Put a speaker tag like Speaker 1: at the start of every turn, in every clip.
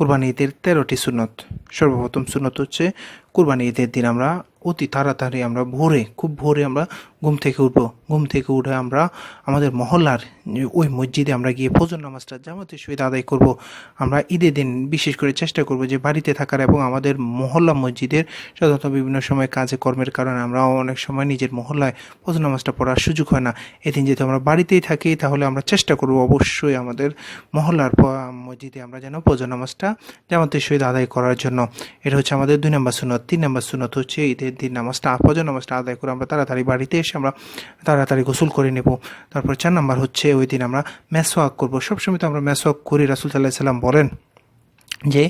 Speaker 1: কুরবানি ঈদের তেরোটি সুনত সর্বপ্রথম সুনত হচ্ছে কুরবানি ঈদের দিন আমরা অতি তাড়াতাড়ি আমরা ভোরে, খুব ভোরে আমরা ঘুম থেকে উঠবো। ঘুম থেকে উঠে আমরা আমাদের মহল্লার ওই মসজিদে আমরা গিয়ে ফজর নামাজটা জামাতের সহিত আদায় করব। আমরা ঈদের দিন বিশেষ করে চেষ্টা করব যে বাড়িতে থাকার এবং আমাদের মহল্লা মসজিদের সাধারণত বিভিন্ন সময় কাজে কর্মের কারণে আমরা অনেক সময় নিজের মহল্লায় ফজর নামাজটা পড়ার সুযোগ হয় না। এদিন যেহেতু আমরা বাড়িতেই থাকি, তাহলে আমরা চেষ্টা করব অবশ্যই আমাদের মহল্লার মসজিদে আমরা যেন ফজর নামাজটা জামাতের সহিত আদায় করার জন্য। এটা হচ্ছে আমাদের দুই নম্বর সুনত তিন নম্বর সুনত হচ্ছে ঈদের দিন নামাজটা ফজর নামাজটা আদায় করে আমরা তাড়াতাড়ি বাড়িতে এসে আমরা তাড়াতাড়ি গোসল করে নেব। তারপর চার নাম্বার হচ্ছে ওই দিন আমরা ম্যাসওয়াক করব। সবসময় তো আমরা ম্যাসওয়াক করি, রাসুল সাল্লাহ সাল্লাম বলেন যে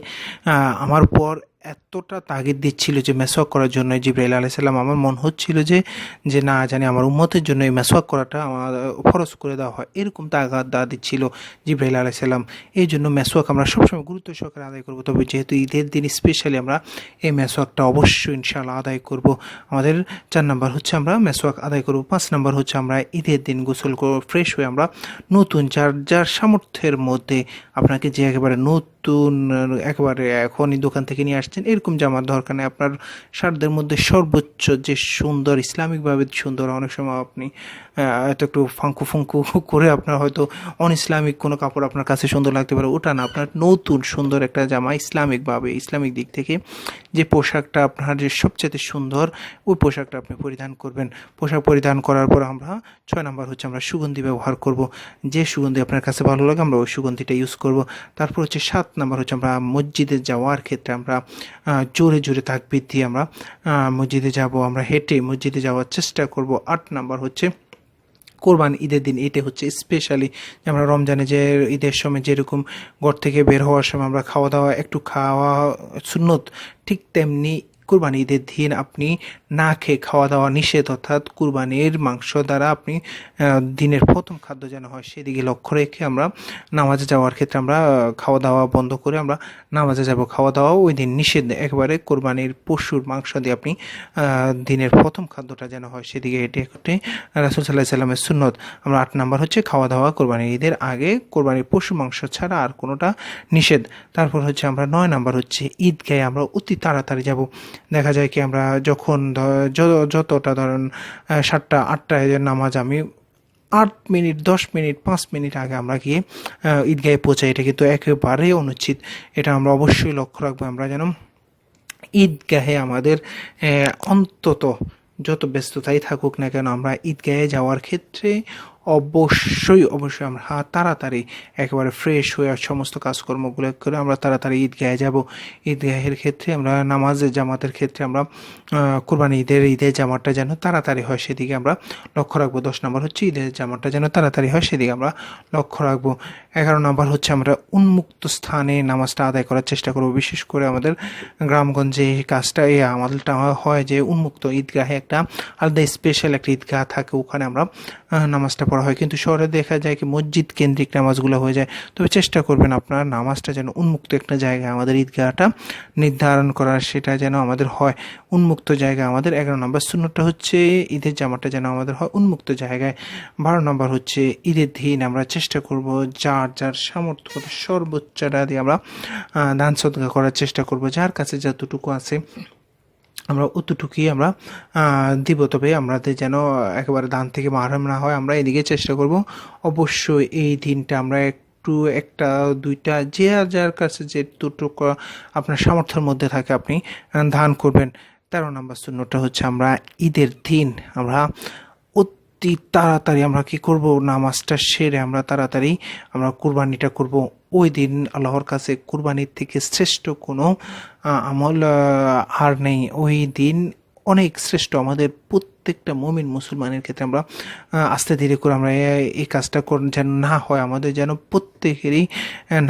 Speaker 1: আমার পর এতটা তাগিদ দিচ্ছিল যে মেসওয়াক করার জন্য জিব্রাইল আলাইসাল্লাম আমার মন হচ্ছিল যে যে না, জানি আমার উম্মতের জন্য এই মেসওয়াক করাটা আমার ফরজ করে দেওয়া হয়। এরকম তাগাদ দা দিচ্ছিল জিব্রাইল আলাইসাল্লাম এই জন্য মেসওয়াক আমরা সবসময় গুরুত্ব সহকারে আদায় করব। তবে যেহেতু ঈদের দিন স্পেশালি আমরা এই মেসওয়াকটা অবশ্যই ইনশাআল্লাহ আদায় করব। আমাদের চার নাম্বার হচ্ছে আমরা মেসওয়াক আদায় করব। পাঁচ নাম্বার হচ্ছে আমরা ঈদের দিন গোসল করে ফ্রেশ হয়ে আমরা নতুন যার যার সামর্থ্যের মধ্যে আপনাকে যে একেবারে নতুন একেবারে এখনই দোকান থেকে নিয়ে আসছেন, এরকম জামার দরকার নেই। আপনার সারদের মধ্যে সর্বোচ্চ যে সুন্দর, ইসলামিকভাবে সুন্দর, অনেক সময় আপনি হয়তো একটু ফাঙ্কু ফুঙ্কু করে আপনার হয়তো অন ইসলামিক কোনো কাপড় আপনার কাছে সুন্দর লাগতে পারে, ওটা না। আপনার নতুন সুন্দর একটা জামা ইসলামিকভাবে, ইসলামিক দিক থেকে যে পোশাকটা আপনার যে সবচেয়ে সুন্দর, ওই পোশাকটা আপনি পরিধান করবেন। পোশাক পরিধান করার পর আমরা ছয় নাম্বার হচ্ছে আমরা সুগন্ধি ব্যবহার করব। যে সুগন্ধি আপনার কাছে ভালো লাগে, আমরা ওই সুগন্ধিটা ইউজ করব। তারপর হচ্ছে সাত নাম্বার হচ্ছে আমরা মসজিদে যাওয়ার ক্ষেত্রে আমরা জোরে জোরে তাকবির দিয়ে আমরা মসজিদে যাব, আমরা হেঁটে মসজিদে যাওয়ার চেষ্টা করব। আট নাম্বার হচ্ছে, কোরবান ঈদের দিন এটা হচ্ছে স্পেশালি আমরা রমজানে যে ঈদের সময় যেরকম ঘর থেকে বের হওয়ার সময় আমরা খাওয়া দাওয়া, একটু খাওয়া, সুন্নত ঠিক তেমনি কুরবানি ঈদের দিন আপনি না খেয়ে খাওয়া দাওয়া নিষেধ অর্থাৎ কুরবানির মাংস দ্বারা আপনি দিনের প্রথম খাদ্য যেন হয় সেদিকে লক্ষ্য রেখে আমরা নামাজে যাওয়ার ক্ষেত্রে আমরা খাওয়া দাওয়া বন্ধ করে আমরা নামাজে যাব। খাওয়া দাওয়া ওই দিন নিষেধ একেবারে কোরবানির পশুর মাংস দিয়ে আপনি দিনের প্রথম খাদ্যটা যেন হয় সেদিকে এটি একটি রাসুল সাল্লাহ সাল্লামের সুন্নত। আমরা আট নাম্বার হচ্ছে খাওয়া দাওয়া কোরবানির ঈদের আগে কোরবানির পশু মাংস ছাড়া আর কোনোটা নিষেধ। তারপর হচ্ছে আমরা নয় নাম্বার হচ্ছে ঈদগাহে আমরা অতি তাড়াতাড়ি যাব। দেখা যায় কি আমরা যখন যতটা ধরেন সাতটা, আটটায় নামাজ আমি, আট মিনিট, দশ মিনিট, পাঁচ মিনিট আগে আমরা গিয়ে ঈদগাহে পৌঁছাই, এটা কিন্তু একেবারেই অনুচিত। এটা আমরা অবশ্যই লক্ষ্য রাখব আমরা যেন ঈদগাহে আমাদের অন্তত যত ব্যস্ততাই থাকুক না কেন, আমরা ঈদগাহে যাওয়ার ক্ষেত্রে অবশ্যই অবশ্যই আমরা তাড়াতাড়ি একেবারে ফ্রেশ হয়ে সমস্ত কাজকর্মগুলো করে আমরা তাড়াতাড়ি ঈদগাহে যাব। ঈদগাহের ক্ষেত্রে আমরা নামাজের, জামাতের ক্ষেত্রে আমরা কোরবানি ঈদের ঈদের জামাতটা যেন তাড়াতাড়ি হয় সেদিকে আমরা লক্ষ্য রাখব। দশ নম্বর হচ্ছে ঈদের জামাতটা যেন তাড়াতাড়ি হয় সেদিকে আমরা লক্ষ্য রাখব। এগারো নম্বর হচ্ছে আমরা উন্মুক্ত স্থানে নামাজটা আদায় করার চেষ্টা করব। বিশেষ করে আমাদের গ্রামগঞ্জে এই কাজটা, এই আমাদেরটা হয় যে উন্মুক্ত ঈদগাহে একটা আলাদা স্পেশাল একটা ঈদগাহ থাকে। ওখানে আমরা নামাজটা পড়া হয়, কিন্তু শহরে দেখা যায় কি মসজিদ কেন্দ্রিক নামাজগুলো হয়ে যায়। তবে চেষ্টা করবেন আপনার নামাজটা যেন উন্মুক্ত একটা জায়গায় আমাদের ঈদগাহটা নির্ধারণ করার সেটা যেন আমাদের হয়। উন্মুক্ত জায়গায় আমাদের এগারো নম্বর শূন্যটা হচ্ছে ঈদের জামাটা যেন আমাদের হয় উন্মুক্ত জায়গায়। বারো নম্বর হচ্ছে ঈদের দিন আমরা চেষ্টা করব যার যার সামর্থ্য সর্বোচ্চটা দিয়ে আমরা দান সদকা করার চেষ্টা করব। যার কাছে যতটুকু আছে আমরা অতটুকুই আমরা দিব। তবে আমাদের যেন একেবারে ধান থেকে মারহাম না হয়, আমরা এদিকে চেষ্টা করব। অবশ্যই এই দিনটা আমরা একটু একটা, দুইটা, যে যার কাছে যে দুটুকু আপনার সামর্থ্যের মধ্যে থাকে আপনি ধান করবেন। তেরো নম্বর শূন্যটা হচ্ছে আমরা ঈদের দিন, আমরা অতি তাড়াতাড়ি আমরা কি করব? নামাজটা সেরে আমরা তাড়াতাড়ি আমরা কুরবানিটা করব। ওই দিন আল্লাহর কাছে কুরবানির থেকে শ্রেষ্ঠ কোনো আমল আর নেই। ওই দিন অনেক শ্রেষ্ঠ আমাদের প্রত্যেকটা মমিন মুসলমানের ক্ষেত্রে আমরা আস্তে ধীরে করে আমরা এই কাজটা যেন না হয়। আমাদের যেন প্রত্যেকেরই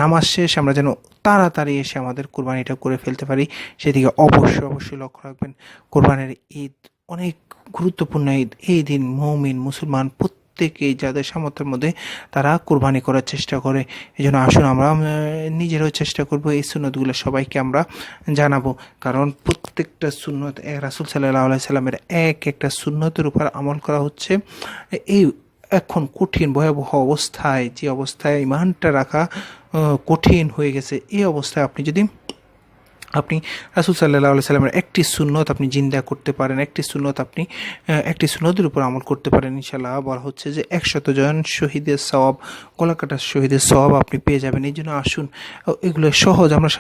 Speaker 1: নামাজ শেষ আমরা যেন তাড়াতাড়ি এসে আমাদের কোরবানিটা করে ফেলতে পারি। সেদিকে অবশ্যই অবশ্যই লক্ষ্য রাখবেন। কোরবানির ঈদ অনেক গুরুত্বপূর্ণ ঈদ এই দিন মৌমিন, মুসলমান প্রত্যেকেই যাদের সামর্থ্যের মধ্যে তারা কোরবানি করার চেষ্টা করে। এই জন্য আসুন আমরা নিজেরাও চেষ্টা করব এই সুন্নতগুলো সবাইকে আমরা জানাব। কারণ প্রত্যেকটা সুন্নত রাসুল সাল্লাহ সাল্লামের এক একটা সুন্নতের উপর আমল করা হচ্ছে। এই এখন কঠিন, ভয়াবহ অবস্থায়, যে অবস্থায় ইমানটা রাখা কঠিন হয়ে গেছে, এই অবস্থায় আপনি যদি আপনি রাসুল সাল্লাহ সাল্লামের একটি সুন্নত আপনি জিন্দা করতে পারেন, একটি সুন্নত আপনি একটি সুন্নতের উপর আমল করতে পারেন ইনশাল্লাহ বলা হচ্ছে যে একশত জন শহীদের সওয়াব, গলাকাটার শহীদের সওয়াব আপনি পেয়ে যাবেন। এই জন্য আসুন এগুলো সহজ। আমরা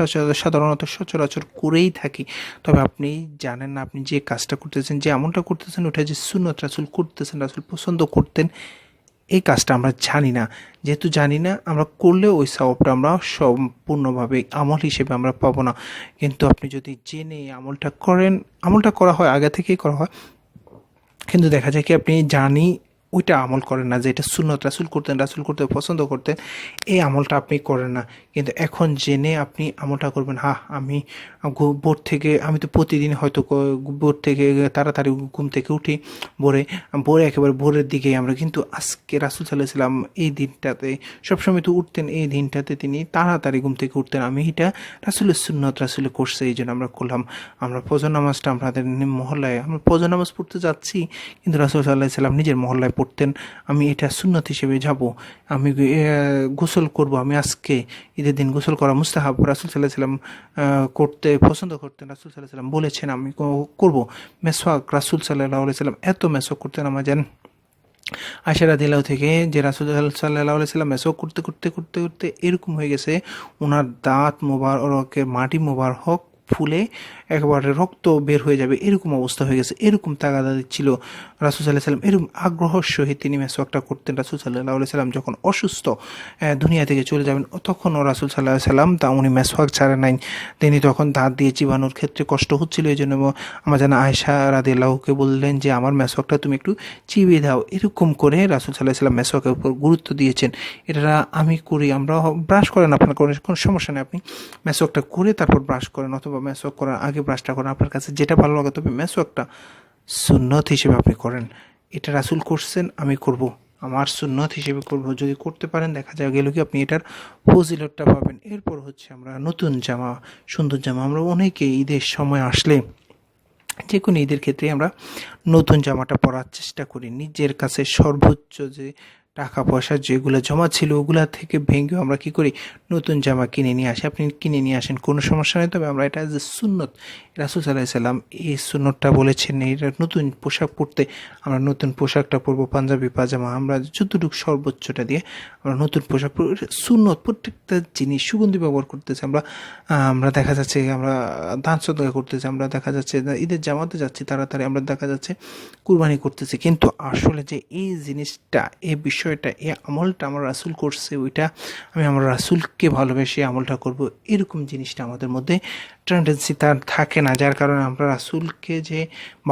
Speaker 1: সাধারণত সচরাচর করেই থাকি। তবে আপনি জানেন না, আপনি যে কাজটা করতেছেন, যে এমনটা করতেছেন, ওটা যে সুন্নত রাসুল করতেছেন, রাসুল পছন্দ করতেন এই কাজটা আমরা জানি না। যেহেতু জানি না, আমরা করলে ওই সবটা আমরা সম্পূর্ণভাবে আমল হিসেবে আমরা পাবো না। কিন্তু আপনি যদি জেনে আমলটা করেন, আমলটা করা হয়, আগে থেকেই করা হয়, কিন্তু দেখা যায় কি আপনি জানি ওইটা আমল করেন না যে এটা সুন্নত, রাসুল করতেন, রাসুল করতে, পছন্দ করতেন, এই আমলটা আপনি করেন না। কিন্তু এখন জেনে আপনি আমলটা করবেন হ্যাঁ আমি ভোর থেকে, আমি তো প্রতিদিন হয়তো ভোর থেকে তাড়াতাড়ি ঘুম থেকে উঠি, ভোরে ভোরে একেবারে ভোরের দিকেই আমরা। কিন্তু আজকে রাসুল সাল্লাহিসাল্লাম এই দিনটাতে, সবসময় তো উঠতেন, এই দিনটাতে তিনি তাড়াতাড়ি ঘুম থেকে উঠতেন। আমি এটা রাসুলের সুন্নত, রাসুলে করছে, এই জন্য আমরা করলাম। আমরা ফজর নামাজটা আমাদের মহল্লায়, আমরা ফজর নামাজ পড়তে যাচ্ছি, কিন্তু রাসুল সাল্লাহ সাল্লাম নিজের মহল্লায় পড়তেন, আমি এটা সুন্নত হিসেবে যাব। আমি গোসল করব। আমি আজকে ঈদের দিন গোসল করা মুস্তাহাব। রাসুল সাল্লাহ সাল্লাম করতে, পছন্দ করতেন। রাসুল সাল্লাহ সাল্লাম বলেছেন, আমি করব। মেসওয়াক, রাসুল সাল্লাহ সাল্লাম এত মেসওয়াক করতেন আমার জান। আশারা দিলাও থেকে যে রাসুল সাল্লাহ সাল্লাম মেসওয়াক করতে করতে করতে করতে এরকম হয়ে গেছে ওনার দাঁত মোবারকের মাটি মোবার মোবারক ফুলে একেবারে রক্ত বের হয়ে যাবে, এরকম অবস্থা হয়ে গেছে, এরকম তাগাদা ছিল রাসুল সাল্লাহ সাল্লাম, এরকম আগ্রহর সহিত তিনি মেসওয়াকটা করতেন। রাসুল সাল্লাহ সাল্লাম যখন অসুস্থ দুনিয়া থেকে চলে যাবেন, তখনও রাসুল সাল্লাহ সাল্লাম তা উনি মেসওয়াক ছাড়েন নাই। তিনি তখন দাঁত দিয়ে চিবানোর ক্ষেত্রে কষ্ট হচ্ছিল এই জন্য আমার জানা আয়সা রাদিল্লাহকে বললেন যে, আমার মেসওয়াকটা তুমি একটু চিবিয়ে দাও। এরকম করে রাসুল সাল্লাহ সাল্লাম মেসওয়াকের উপর গুরুত্ব দিয়েছেন। এটা আমি করি আমরা ব্রাশ করেন, আপনার কোনো সমস্যা নেই। আপনি মেসওয়াকটা করে তারপর ব্রাশ করেন অথবা মেসওয়াক করার আগে ব্রাশটা করেন, আপনার কাছে যেটা ভালো লাগে তবে মেসওয়াকটা সুন্নত হিসেবে আপনি করেন। এটা রাসুল করছেন, আমি করব। আমার সুন্নত হিসেবে করব। যদি করতে পারেন, দেখা যায় গেল কি আপনি এটার ফজিলতটা পাবেন। এরপর হচ্ছে আমরা নতুন জামা, সুন্দর জামা। আমরা অনেকে ঈদের সময় আসলে যে কোনো ঈদের ক্ষেত্রে আমরা নতুন জামাটা পরার চেষ্টা করি। নিজের কাছে সর্বোচ্চ যে টাকা পয়সা যেগুলো জমা ছিল ওগুলা থেকে ভেঙে আমরা কি করি? নতুন জামা কিনে নিয়ে আসি। আপনি কিনে নিয়ে আসেন, কোনো সমস্যা নেই। তবে আমরা এটা যে সুন্নত। রাসুল সাল্লাহ সাল্লাম এই সুন্নতটা বলেছেন, এটা নতুন পোশাক পরতে আমরা নতুন পোশাকটা পরবো, পাঞ্জাবি, পাজামা। আমরা যতটুকু সর্বোচ্চটা দিয়ে আমরা নতুন পোশাক সুন্নত, প্রত্যেকটা জিনিস সুগন্ধি ব্যবহার করতেছি আমরা। আমরা দেখা যাচ্ছে আমরা দান সদকা করতেছি, আমরা দেখা যাচ্ছে ঈদের জামাতে যাচ্ছি, তাড়াতাড়ি আমরা দেখা যাচ্ছে কুরবানি করতেছি। কিন্তু আসলে যে এই জিনিসটা, এই বিষয়টা এই আমলটা আমার রাসুল করছে, ওইটা আমি আমার রাসুলকে ভালোবেসে আমলটা করব। এরকম জিনিসটা আমাদের মধ্যে টেন্ডেন্সি তার থাকে না, যার কারণে আমরা রাসুলকে যে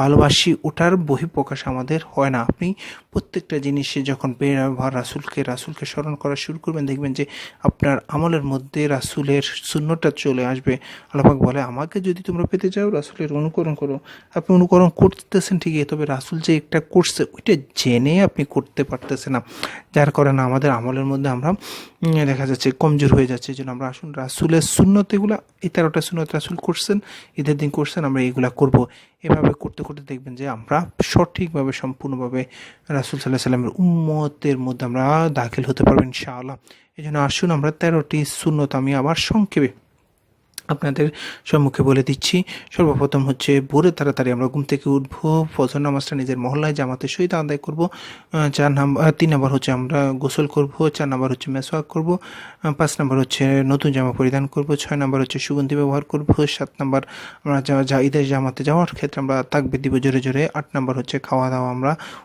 Speaker 1: ভালোবাসি ওটার বহিঃপ্রকাশ আমাদের হয় না। আপনি প্রত্যেকটা জিনিসে যখন ব্যবহার রাসুলকে রাসুলকে স্মরণ করা শুরু করবেন, দেখবেন যে আপনার আমলের মধ্যে রাসুলের শূন্যটা চলে আসবে। আল্লাপাক বলে, আমাকে যদি তোমরা পেতে চাও, রাসুলের অনুকরণ করো। আপনি অনুকরণ করতেছেন ঠিকই, তবে রাসুল যে একটা করছে, ওইটা জেনে আপনি করতে পারতেছেন না। যার কারণে আমাদের আমলের মধ্যে আমরা দেখা যাচ্ছে কমজোর হয়ে যাচ্ছে। জন্য আমরা আসুন, রাসুলের সুন্নত এগুলা, এই তেরোটা সুন্নত রাসুল করছেন ঈদের দিন করছেন আমরা এইগুলা করব। এভাবে করতে করতে দেখবেন যে আমরা সঠিকভাবে, সম্পূর্ণভাবে রাসুল সাল্লাহ সাল্লামের উম্মতের মধ্যে আমরা দাখিল হতে পারবেন ইনশাআল্লাহ। এই জন্য আসুন আমরা তেরোটি শূন্যতা আমি আবার সংক্ষেপে আপনাদের সম্মুখে বলে দিচ্ছি, সর্বপ্রথম হচ্ছে ভোরে তাড়াতাড়ি আমরা ঘুম থেকে উঠবো, ফজর নামাজটা নিজের মহল্লায় জামাতের সহিত আদায় করব চার নাম্বার তিন নাম্বার হচ্ছে আমরা গোসল করব, চার নাম্বার হচ্ছে মেসওয়াক করব পাঁচ নাম্বার হচ্ছে নতুন জামা পরিধান করব, ছয় নাম্বার হচ্ছে সুগন্ধি ব্যবহার করব, সাত নাম্বার আমরা যা ঈদের জামাতে যাওয়ার ক্ষেত্রে আমরা তাকবে দিব জোরে জোরে, আট নাম্বার হচ্ছে খাওয়া দাওয়া আমরা